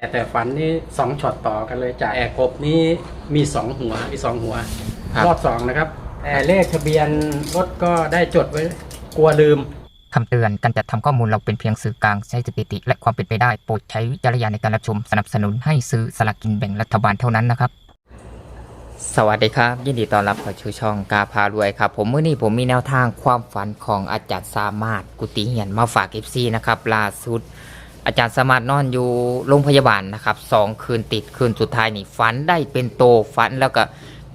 แต่แต่ฝันนี่สองช็อตต่อกันเลยจากแอร์กบนี้มีสองหัวมีสองหัว ครับ รอบสองนะครับแต่เลขทะเบียนรถก็ได้จดไว้ กลัวลืม คำเตือน การจัดทำข้อมูลเราเป็นเพียงสื่อกลางใช้สถิติ และความเป็นไปได้ โปรดใช้วิจารณญาณในการรับชม สนับสนุนให้ซื้อสลากกินแบ่งรัฐบาลเท่านั้นนะครับ สวัสดีครับ ยินดีต้อนรับเข้าสู่ช่องกาพารวยครับ ผมมื้อนี้ผมมีแนวทางความฝันของอาจารย์สามารถกุฏิเหียนมาฝากเอฟซีนะครับล่าสุด อาจารย์สามารถนอนอยู่โรงพยาบาลนะครับสองคืนติดคืนสุดท้ายนี่ฝันได้เป็นโตฝันแล้วก็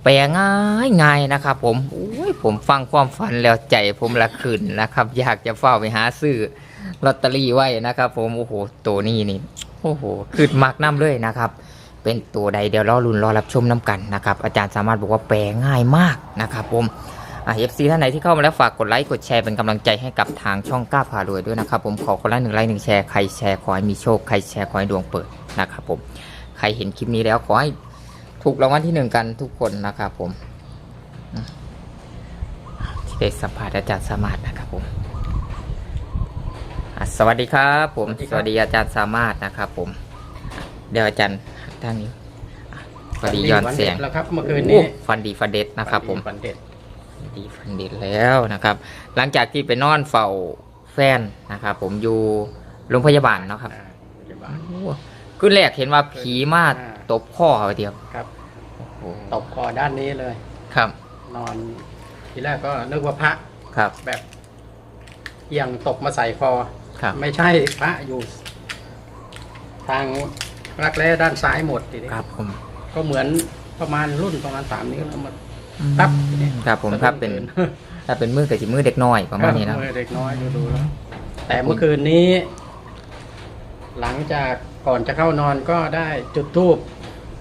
แปลง่ายง่ายนะครับผมอุ้ยผมฟังความฝันแล้วใจผมละขึ้นนะครับ อยากจะเฝ้าไปหาซื้อลอตเตอรี่ไว้นะครับ ผมโอ้โหตัวนี้นี่โอ้โหขึ้นมากน้ำเลยนะครับ เป็นตัวใดเดี๋ยวรอรุนรอรับชมน้ำกันนะครับ อาจารย์สามารถบอกว่าแปลง่ายมากนะครับ ผม อ่าเอฟซีท่านไหนที่เข้ามาแล้วฝากกดไลค์กดแชร์เป็นกำลังใจให้กับทางช่องกล้าพารวยด้วยนะครับผมขอคนละหนึ่งไลค์หนึ่งแชร์ใครแชร์ขอให้มีโชคใครแชร์ขอให้ดวงเปิดนะครับผมใครเห็นคลิปนี้แล้วขอให้ถูกรางวัลที่หนึ่งกันทุกคนนะครับผมอืมที่ได้สัมผัสอาจารย์สามารถนะครับผมอะสวัสดีครับ ผมสวัสดีสครับวัสดีอาจารย์สามารถนะครับผม เดี๋ยวอาจารย์ทางนี้อะสวัสดีย้อนเสียงฝัด็ดแล้วครับเมื่อคืนนี้โอ้ฟันดีฟันเด็ดนะครับผมฝันเด็ดฟัน ดีฟันเด็ดแล้วนะครับ หลังจากที่ไปนอนเฝ้าแฟนนะครับ ผมอยู่โรงพยาบาลเนาะครับอ่าปัจจุบันโอ้ขึ้นแรกเห็นว่าผีมาตบข้อเขาเดียวครับโอ้โหตบคอด้านนี้เลย ครับนอนทีแรกก็นึกว่าพระครับแบบเอียงตกมาใส่คอ ครับไม่ใช่พระอยู่ ทางรักแร้ด้านซ้ายหมดทีนี้ครับผมก็เหมือนประมาณรุ่นประมาณสามนิ้วแล้วมัน อืครับครับผมถ้าเป็นสะดุ้งถ้าเป็นมือกับจิมือเด็กน้อยประมาณนี้นะเออเด็กน้อยดูดูแล้วแต่เมื่อคืนนี้ หลังจากก่อนจะเข้านอนก็ได้จุดธูป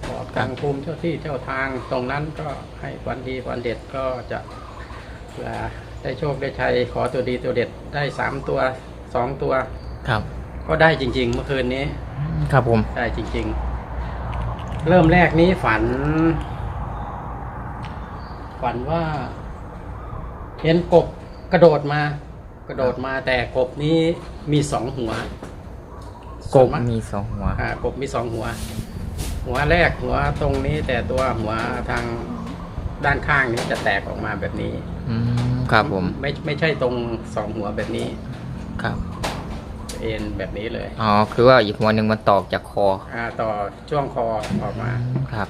บอกทางภูมิเจ้าที่เจ้าทางตรงนั้นก็ให้วันดีวันเด็ดก็จะเผื่อได้โชคได้ชัยขอตัวดีตัวเด็ดได้สามตัวสองตัว ครับ ก็ได้จริง ๆ เมื่อคืนนี้ ครับผมได้จริง ๆ เริ่มแรกนี้ฝัน ฝันว่า เห็นกบกระโดดมา กระโดดมาแต่กบนี้มีสองหัวกบมีสองหัว อ่ากบมีสองหัว หัวแรกหัวตรงนี้แต่ตัวหัวทางด้านข้างนี้จะแตกออกมาแบบนี้ อืมครับผม ไม่ไม่ใช่ตรงสองหัวแบบนี้ ครับ เอ็นแบบนี้เลยอ๋อคือว่าอีกหัวหนึ่งมันตอกจากคออ่าต่อช่วงคอออกมา ครับ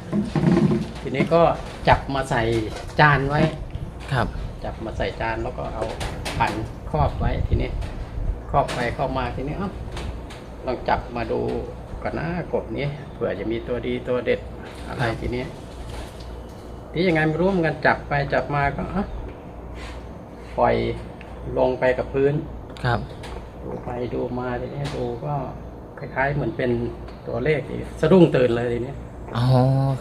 ทีนี้ก็จับมาใส่จานไว้ ครับ จับมาใส่จานแล้วก็เอาผันครอบไว้ทีนี้ครอบไปครอบมาทีนี้เอ้าลองจับมาดูก่อนนะกบนี้เผื่อจะมีตัวดีตัวเด็ดอะไรทีนี้ที่ยังไงไม่รู้เหมือนกันจับไปจับมาก็เอ้าปล่อยลงไปกับพื้นครับ ดูไปดูมาทีนี้ดูก็คล้ายๆเหมือนเป็นตัวเลขอีกสะดุ้งตื่นเลยทีนี้อ๋อ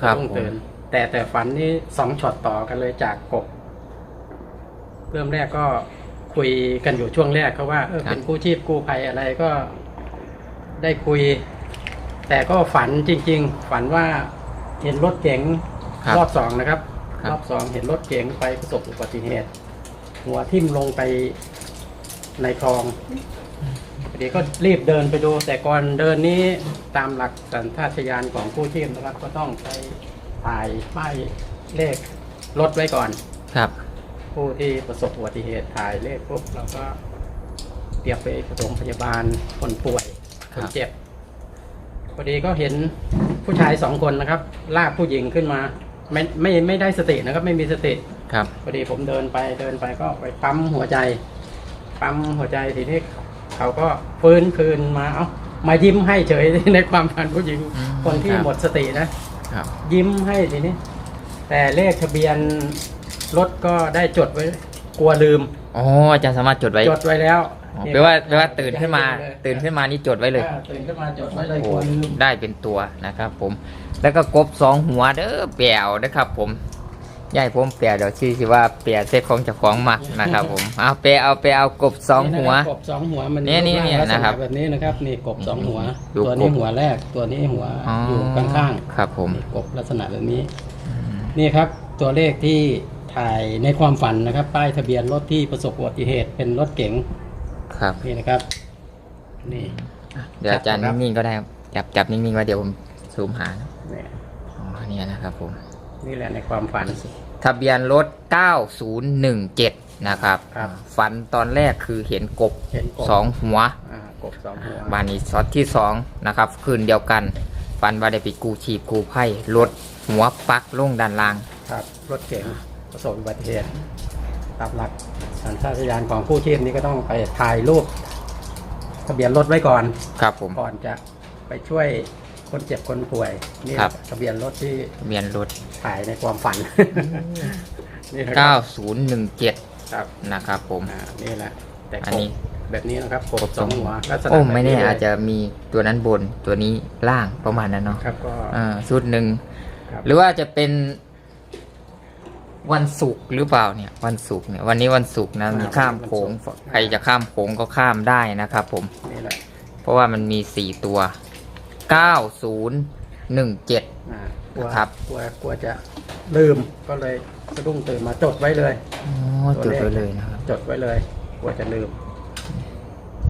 ครับสะดุ้งผมตื่น แต่แต่ฝันนี่สองช็อตต่อกันเลยจากกบ เริ่มแรกก็คุยกันอยู่ช่วงแรกเขาว่าเออเป็นกู้ชีพกู้ภัยอะไรก็ได้คุย แต่ก็ฝันจริง ๆ ฝันว่าเห็นรถเก๋งครับ รอบสองนะครับ ครับ รอบสองเห็นรถเก๋งไปประสบอุบัติเหตุ หัวทิ่มลงไปในคลอง พอดีก็รีบเดินไปดู แต่ก่อนเดินนี้ตามหลักสัญชาตญาณของผู้ชีพนะครับ ก็ต้องไปถ่ายป้ายเลขรถไว้ก่อน ครับ ผู้ที่ประสบอุบัติเหตุถ่ายเลขปุ๊บเราก็เตรียมไปปฐมพยาบาลคนป่วยคครับนเจ็บพอดีก็เห็นผู้ชายสองคนนะครับ ลากผู้หญิงขึ้นมา ไม่ไม่ไม่ได้สตินะครับ ไม่มีสติ ครับ พอดีผมเดินไปเดินไปก็ไปปั๊มหัวใจ ปั๊มหัวใจทีนี้เขา ก็ฟื้นคืนมาเอ้ามายิ้มให้เฉยในความฝันผู้หญิงอืมคนที่ครับ หมดสตินะ ครับยิ้มให้ทีนี้ แต่เลขทะเบียนรถก็ได้จดไว้ กลัวลืม อ๋ออาจารย์สามารถจดไว้จดไว้แล้วอ๋อแปลว่าแปลว่าตื่นขึ้นมาตื่นขึ้นมานี่จดไว้เลย อ่าตื่นขึ้นมาจดไว้เลยโอ้กลัวลืมได้เป็นตัวนะครับผม แล้วก็กบสองหัวเด้อแปลวนะครับผม ยายผมแปลเดี๋ยวชื่อสิว่าแปลเซ็ตของเจ้าของมักนะครับผมเอาแปลเอาแปลเอากบสองหัวนี่นะครับกบสองหัวมันเนี่ยเนี่ยเนี่ยลักษณนะครับ แบบนี้นะครับนี่กบสองหัวดูตัวนี้กบหัวแรก ตัวนี้หัวอ๋ออยู่ข้างครับ ผมๆนี่กบลักษณะแบบนี้ นี่ครับตัวเลขที่ถ่ายในความฝันนะครับ ป้ายทะเบียนรถที่ประสบอุบัติเหตุเป็นรถเก๋งครับนี่นะครับ นี่เดี๋ยวอาจารย์ครับนิ่งๆก็ได้ครับจับจับนิ่งๆไว้เดี๋ยวผมซูมหานะเนี่ยอ๋อเนี่ยนะครับผมนี่แหละในความฝัน ทะเบียนรถ 9017 นะครับ ครับ ฝันตอนแรกคือเห็นกบเห็นกบสองหัว อ่ากบสองหัวบานนี้ช็อตที่สองนะครับ คืนเดียวกัน ฝันว่าได้ไปกูชีพกูไพ่รถหัวปักลงด้านล่าง ครับรถเก๋งประสบอุบัติเหตุตามหลักสัญชาตญาณของผู้ชีพนี้ก็ต้องไปถ่ายรูป ทะเบียนรถไว้ก่อน ครับผม ก่อนจะไปช่วย คนเจ็บคนป่วยนี่ครับ ทะเบียนรถที่ทะเบียนรถ ถ่ายในความฝันนี่นะครับ9017 ครับนะครับผม อ่านี่แหละแต่อันกนี้ บแบบนี้นะครับกกบบสองหัวลักษณะโอ้แบบไม่แน่เลยอาจจะมีตัวนั้นบนตัวนี้ล่างประมาณนั้นเนาะครับก็ อ่าชุดหนึ่ง ครับ หรือว่าจะเป็นวันศุกร์หรือเปล่าเนี่ย วันศุกร์เนี่ยวันนี้วันศุกร์นะมีข้ามโขงใครจะข้ามโขงก็ข้ามได้นะครับผม นี่แหละเพราะว่ามันมีสี่ตัว เก้าศูนย์หนึ่งเจ็ด อ่ากลัวครับ กลัวกลัวจะลืมก็เลยสะดุ้งตื่นมาจดไว้เลย อ๋อจุดไว้เลยนะครับจดไว้เลย กลัวจะลืม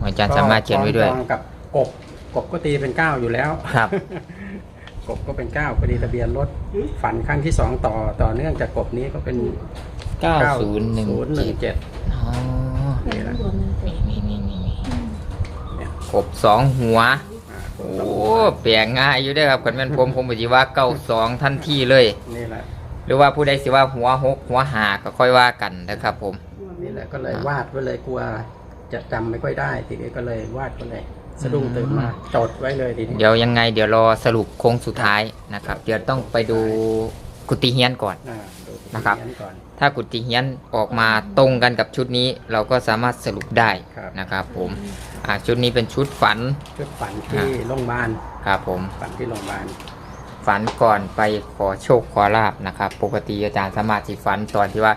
อาจารย์สามารถเขียนไว้ด้วย ก็คล้องจองกับกบกบก็ตีเป็นเก้าอยู่แล้ว ครับ กบก็เป็นเก้าพอดีทะเบียนรถฝันครั้งที่สองต่อต่อเนื่องจากกบนี้ก็เป็นเก้าศูนย์หนึ่งหนึ่งเจ็ดเจ็ดอ๋อ นี่แหละ นี่นี่นี่นี่นี่เนี่ยกบสองหัวอ่ากบ โอ้สองหัวเปลี่ยนง่ายอยู่เด้วยครับคนแม่นผมผมปฏิว่าเก้าสองทันทีเลย นี่แหละ หรือว่าผู้ใดสิว่าหัวหกหัวหาก็ค่อยว่ากันนะครับ ผมนี่แหละก็เลยวาดไว้เลยกลัว จะจำไม่ค่อยได้ ทีนี้ก็เลยวาดไว้เลยสะดุ้งตื่นมาจดไว้เลยทีนี้ เดี๋ยวยังไงเดี๋ยวรอสรุปโค้งสุดท้ายนะครับ เดี๋ยวต้องไปดู กุฏิเฮียนก่อน อ่าดูที่นะครับเขียก่อน ถ้ากุฏิเฮียนออกมาตรงกันกับชุดนี้ เราก็สามารถสรุปได้ครับ นะครับผมอ่าชุดนี้เป็นชุดฝันชุดฝันที่โรงพยาบาลครับผมฝันที่โรงพยาบาลฝันก่อนไปขอโชคขอลาบนะครับ ปกติอาจารย์สามารถสิฝันตอนที่ว่า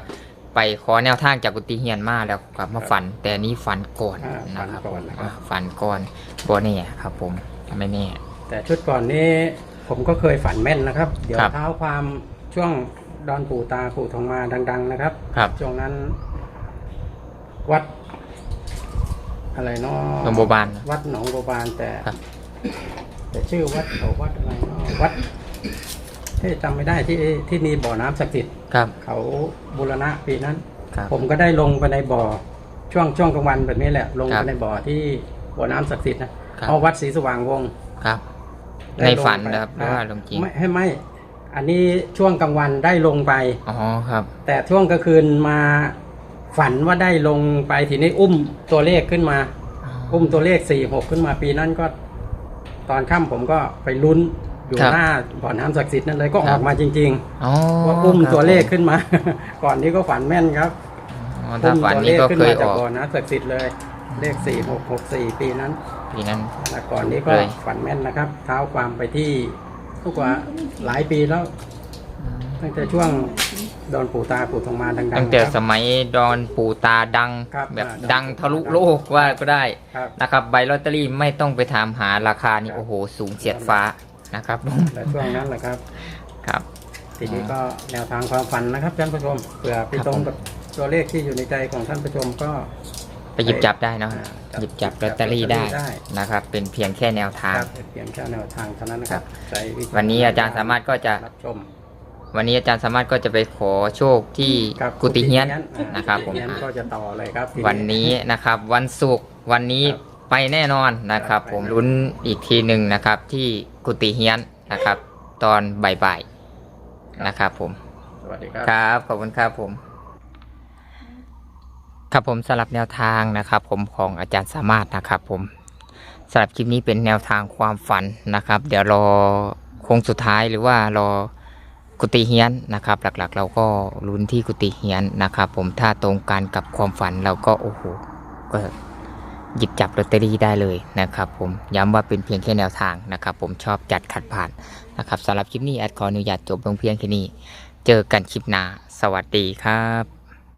ไปขอแนวทางจากกุฏิเฮียนมาแล้วกลับมาฝัน แต่อันนี้ฝันก่อนอ่าฝันะนครับก่อนนะครับอ่าฝันก่อนบ่แน่ครับผมไม่แน่ แต่ชุดก่อนนี้ผมก็เคยฝันแม่นนะครับ เดี๋ยวครับ เท้าความ ช่วงดอนปู่ตาปู่ทองมาดัง ๆ นะครับครับ ช่วงนั้น วัด อะไรเนาะโรงพยาบาลวัดหนองบัวบานแต่ ครับ แต่ชื่อวัดเขาวัดอะไรเนาะวัดที่จำไม่ได้ที่ที่มีบ่อน้ำศักดิ์สิทธิ์ครับเขาบูรณะปีนั้น ครับ ผมก็ได้ลงไปในบ่อ ช่วงช่วงกลางวันแบบนี้แหละ ลงครัไปบในบ่อที่บ่อน้ำศักดิ์สิทธิ์นะครับ เอาวัดศรีสว่างวงศ์ครับ ได้ในลงฝันไปนะครับหรือว่าลงจริง ไม่ให้ไม่ อันนี้ช่วงกลางวันได้ลงไป อ๋อครับ แต่ช่วงกลางคืนมาฝันว่าได้ลงไปทีนี้อุ้มตัวเลขขึ้นมา อุ้มตัวเลขสี่หกขึ้นมาปีนั้นก็ ตอนค่ำผมก็ไปลุ้นอยู่ครับหน้าบ่อน้ำศักดิ์สิทธิ์นั่นเลยก็คอรับอกมาจริง อ๋อๆ ว่าอุ้มครับตัวเลขผมขึ้นมา ก่อนนี้ก็ฝันแม่นครับอ๋อถ้าฝันอุ้มตัวนี้ก็ขึ้นเคยมาอจากอกบ่อน้ำศักดิ์สิทธิ์เลย เลขสี่หกหกสี่ปีนั้น ปีนั้นแล้วก่อนนี้ก็เลย ฝันแม่นนะครับ เท้าความไปที่ ทุกว่าหลายปีแล้ว ตั้งแต่ช่วงโดนปู่ตาปู่ทองมาดังๆตั้งแต่ครับสมัยดอนปู่ตาดัง ครับแบบอ่าดังทะลุโลกว่าก็ได้ครับ นะครับใบลอตเตอรี่ไม่ต้องไปถามหาราคานี่ครับ โอ้โห สูงเฉียดฟ้านะครับผมแต่ช่วงนั้นแหละครับ ครับ ทีนี้ก็แนวทางความฝันนะครับท่านผู้ชมเผื่อไปครับตรงผมกับตัวเลขที่อยู่ในใจของท่านผู้ชมก็ ไปหยิบจับได้เนาะอ่าจับหยิบจับหยิลอบตจับเตอรี่ได้ลอตเตอรี่ได้นะครับ เป็นเพียงแค่แนวทาง ครับเพียงแค่แนวทางเท่านั้นนะครับใช้วิจารณญาณวันนี้อาจารย์สามารถก็จะ รับชมวันนี้อาจารย์สามารถก็จะไปขอโชคที่ครับกุฏิเฮียนอ่านะครับผมกุฏิเฮียนก็จะต่อเลยครับที วันนี้นะครับวันศุกร์วันนี้ครับไปแน่นอนนะครับ ครับผมไปแน่ลุ้นอีกทีหนึ่งนะครับที่กุฏิเฮียนนะครับ ตอนบ่ายๆนะครับผมสวัสดีครับ ครับขอบคุณครับผม ครับผมสำหรับแนวทางนะครับ ผมของอาจารย์สามารถนะครับ ผมสำหรับคลิปนี้เป็นแนวทางความฝันนะครับ เดี๋ยวรอโค้งสุดท้ายหรือว่ารอกุฏิเฮียนนะครับ หลักๆ เราก็ลุ้นที่กุฏิเฮียนนะครับ ผมถ้าตรงกันกับความฝันเราก็โอ้โหก็หยิบจับลอตเตอรี่ได้เลยนะครับ ผมย้ำว่าเป็นเพียงแค่แนวทางนะครับ ผมชอบจัดขัดผ่านนะครับสำหรับคลิปนี้แอดขออนุญาตจบลงเพียงแค่นี้ เจอกันคลิปหน้าสวัสดีครับ